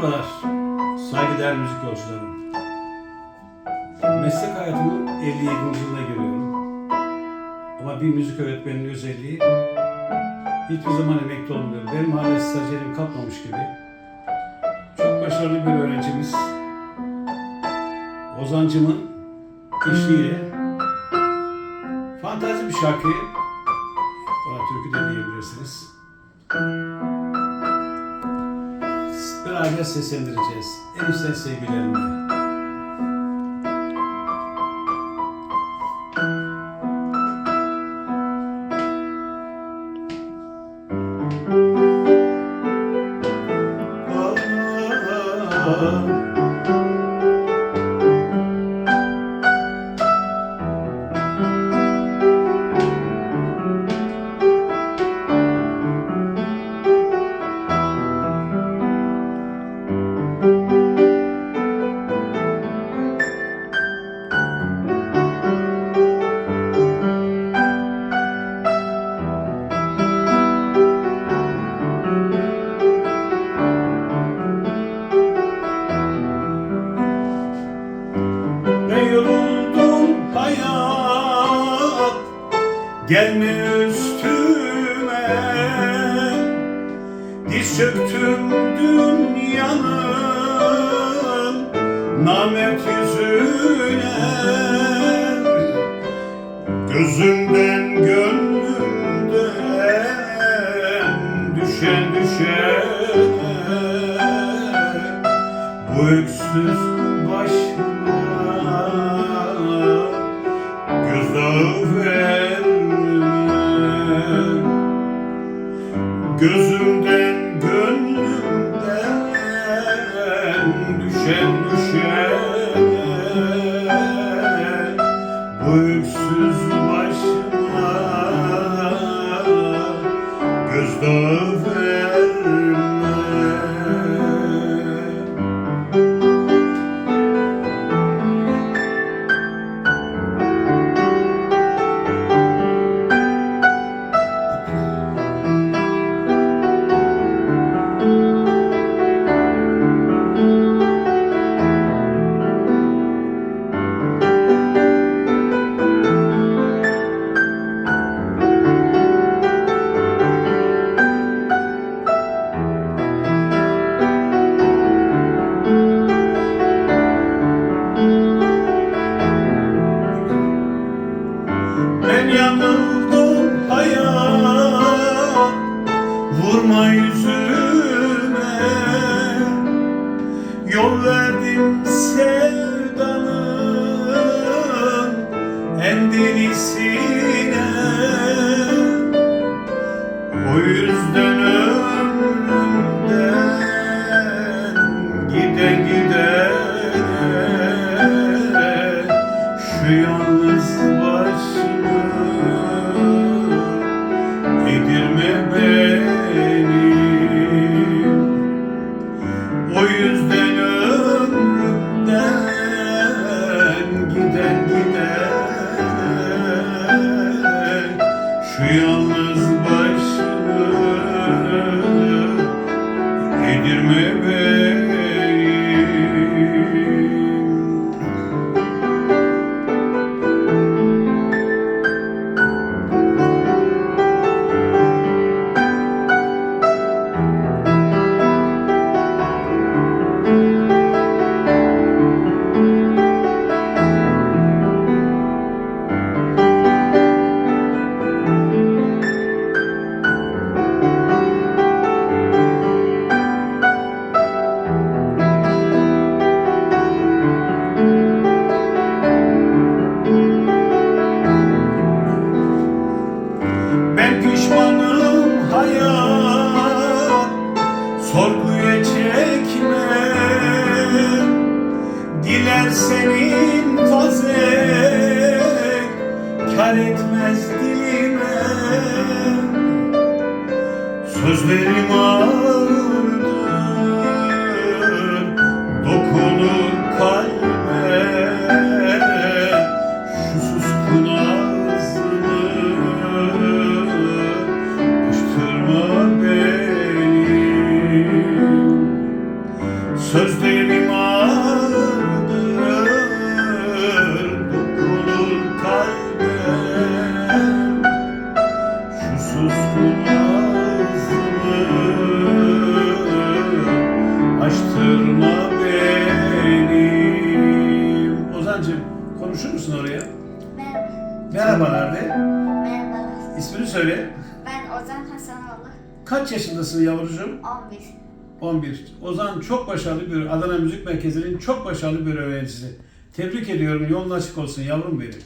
Merhabalar, saygıdeğer müzik yolcularım. Meslek hayatımın 57. yılına giriyorum. Ama bir müzik öğretmeninin özelliği hiçbir zaman emekli olmuyor. Benim hala stajyerim kalkmamış gibi. Çok başarılı bir öğrencimiz. Ozancımın eşliğiyle fantazi bir şarkıyı bana türkü de diyebilirsiniz. Beraber seslendireceğiz. En içten sevgilerimle. Ben Gelme üstüme. Diz çöktüm dünyanın Namet yüzüne. Gözümden gönlümden Düşen düşene bu öksüz Gözümden gönlümden düşen düşene bu öksüz başıma gözdağı O yüzden ömrümden Gide gide Şu yalnız başımı Edirme benim O yüzden senin fazek Kar etmez dilime. Sözlerim ağırdır Merhabalar de. Merhabalar. İsmini söyle. Ben Ozan Hasanoğlu. Kaç yaşındasın yavrucuğum? 11. 11. Ozan çok başarılı bir Adana Müzik Merkezi'nin çok başarılı bir öğrencisi. Tebrik ediyorum. Yolun açık olsun yavrum benim.